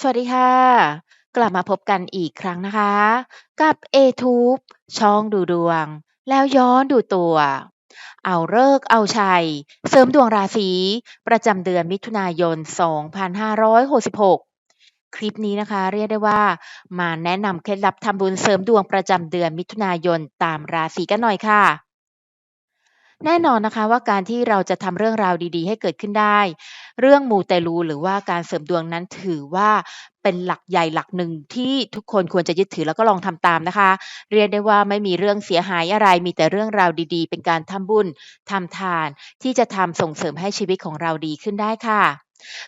สวัสดีค่ะ กลับมาพบกันอีกครั้งนะคะ กับเอทูบช่องดูดวง แล้วย้อนดูตัว เอาเลิกเอาชัย เสริมดวงราศีประจำเดือนมิถุนายน 2566 คลิปนี้นะคะ เรียกได้ว่า มาแนะนำเคล็ดลับทำบุญเสริมดวงประจำเดือนมิถุนายนตามราศีกันหน่อยค่ะ แน่นอนนะคะว่าการที่เราจะทำเรื่องราวดีๆ ให้เกิดขึ้นได้ เรื่องมูเตลูหรือว่าการเสริมดวงนั้นถือว่าเป็นหลักใหญ่หลักหนึ่งที่ทุกคนควรจะยึดถือแล้วก็ลองทำตามนะคะ เรียกได้ว่าไม่มีเรื่องเสียหายอะไร มีแต่เรื่องราวดีๆ เป็นการทำบุญทำทาน ที่จะทำส่งเสริมให้ชีวิตของเราดีขึ้นได้ค่ะ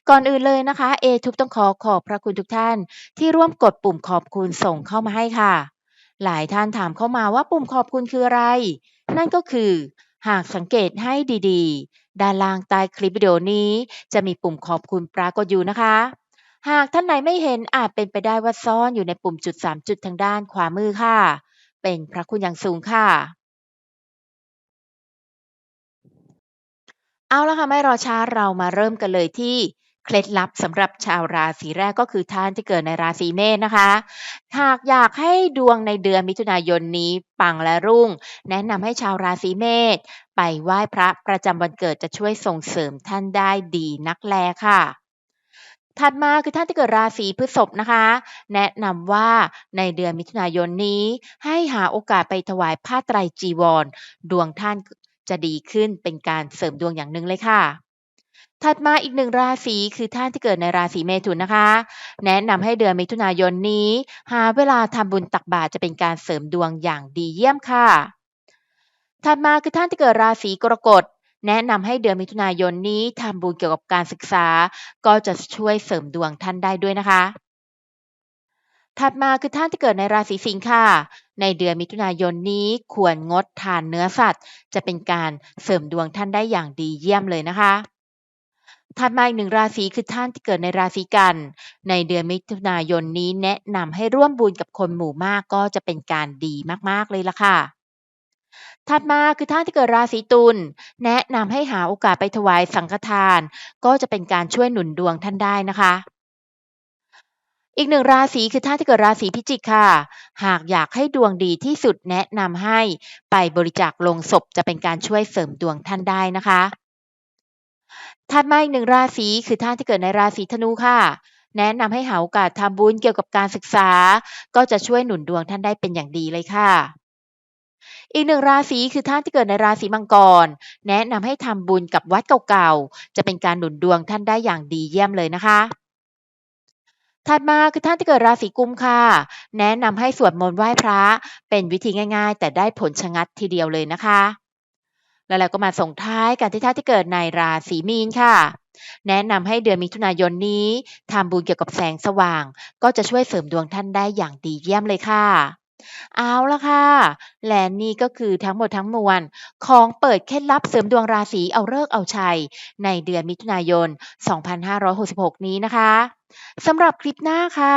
ก่อนอื่นเลยนะคะ เอทูบต้องขอขอบพระคุณทุกท่าน ที่ร่วมกดปุ่มขอบคุณส่งเข้ามาให้ค่ะ หลายท่านถามเข้ามาว่าปุ่มขอบคุณคืออะไร นั่นก็คือ หากสังเกตให้ดีๆ ด้านล่างใต้คลิปวิดีโอนี้ จะมีปุ่มขอบคุณปรากฏอยู่นะคะ หากท่านไหนไม่เห็นอาจเป็นไปได้ว่าซ่อนอยู่ในปุ่มจุด 3 จุดทางด้านขวามือค่ะ เป็นพระคุณอย่างสูงค่ะ เอาละค่ะไม่รอช้าเรามาเริ่มกันเลยที่ เคล็ดลับสำหรับชาวราศีแรกก็คือท่านที่เกิดในราศีเมษนะคะหากอยากให้ดวงในเดือนมิถุนายนนี้ปังและรุ่ง แนะนำให้ชาวราศีเมษไปไหว้พระประจำวันเกิดจะช่วยส่งเสริมท่านได้ดีนักแลค่ะถัดมาคือท่านที่เกิดราศีพฤษภนะคะ แนะนำว่าในเดือนมิถุนายนนี้ ให้หาโอกาสไปถวายผ้าไตรจีวร ดวงท่านจะดีขึ้นเป็นการเสริมดวงอย่างหนึ่งเลยค่ะ ถัดมาอีกหนึ่งราศีคือท่านที่เกิดในราศีเมถุนนะคะ แนะนำให้เดือนมิถุนายนนี้ หาเวลาทำบุญตักบาตรจะเป็นการเสริมดวงอย่างดีเยี่ยมค่ะ ถัดมาคือท่านที่เกิดราศีกรกฎแนะนำให้เดือนมิถุนายนนี้ทำบุญเกี่ยวกับการศึกษา ก็จะช่วยเสริมดวงท่านได้ด้วยนะคะ ถัดมาคือท่านที่เกิดในราศีสิงค์ค่ะ ในเดือนมิถุนายนนี้ควรงดทานเนื้อสัตว์ จะเป็นการเสริมดวงท่านได้อย่างดีเยี่ยมเลยนะคะ ถัดมาอีกหนึ่งราศีคือท่านที่เกิดในราศีกัน ในเดือนมิถุนายนนี้แนะนำให้ร่วมบุญกับคนหมู่มากก็จะเป็นการดีมากๆเลยล่ะค่ะ ถัดมาคือท่านที่เกิดราศีตุลแนะนำให้หาโอกาสไปถวายสังฆทาน ก็จะเป็นการช่วยหนุนดวงท่านได้นะคะ อีกหนึ่งราศีคือท่านที่เกิดราศีพิจิกค่ะ หากอยากให้ดวงดีที่สุดแนะนำให้ไปบริจาคลงศพจะเป็นการช่วยเสริมดวงท่านได้นะคะ ถัดมาอีกหนึ่งราศีคือท่านที่เกิดในราศีธนูค่ะ แนะนำให้หาโอกาสทำบุญเกี่ยวกับการศึกษา ก็จะช่วยหนุนดวงท่านได้เป็นอย่างดีเลยค่ะ อีกหนึ่งราศีคือท่านที่เกิดในราศีมังกร แนะนำให้ทำบุญกับวัดเก่าๆจะเป็นการหนุนดวงท่านได้อย่างดีเยี่ยมเลยนะคะถัดมาคือท่านที่เกิดราศีกุมค่ะ แนะนำให้สวดมนต์ไหว้พระ เป็นวิธีง่าย ๆ แต่ได้ผลชะงัดทีเดียวเลยนะคะ แล้วเราก็มาส่งท้ายกันที่ท่าที่เกิดในราศีมีนค่ะ แนะนำให้เดือนมิถุนายนนี้ทำบุญเกี่ยวกับแสงสว่าง ก็จะช่วยเสริมดวงท่านได้อย่างดีเยี่ยมเลยค่ะ เอาละค่ะ และนี่ก็คือทั้งหมดทั้งมวล ของเปิดเคล็ดลับเสริมดวงราศีเอาฤกษ์เอาชัย ในเดือนมิถุนายน 2566 นี้นะคะสำหรับคลิปหน้าค่ะ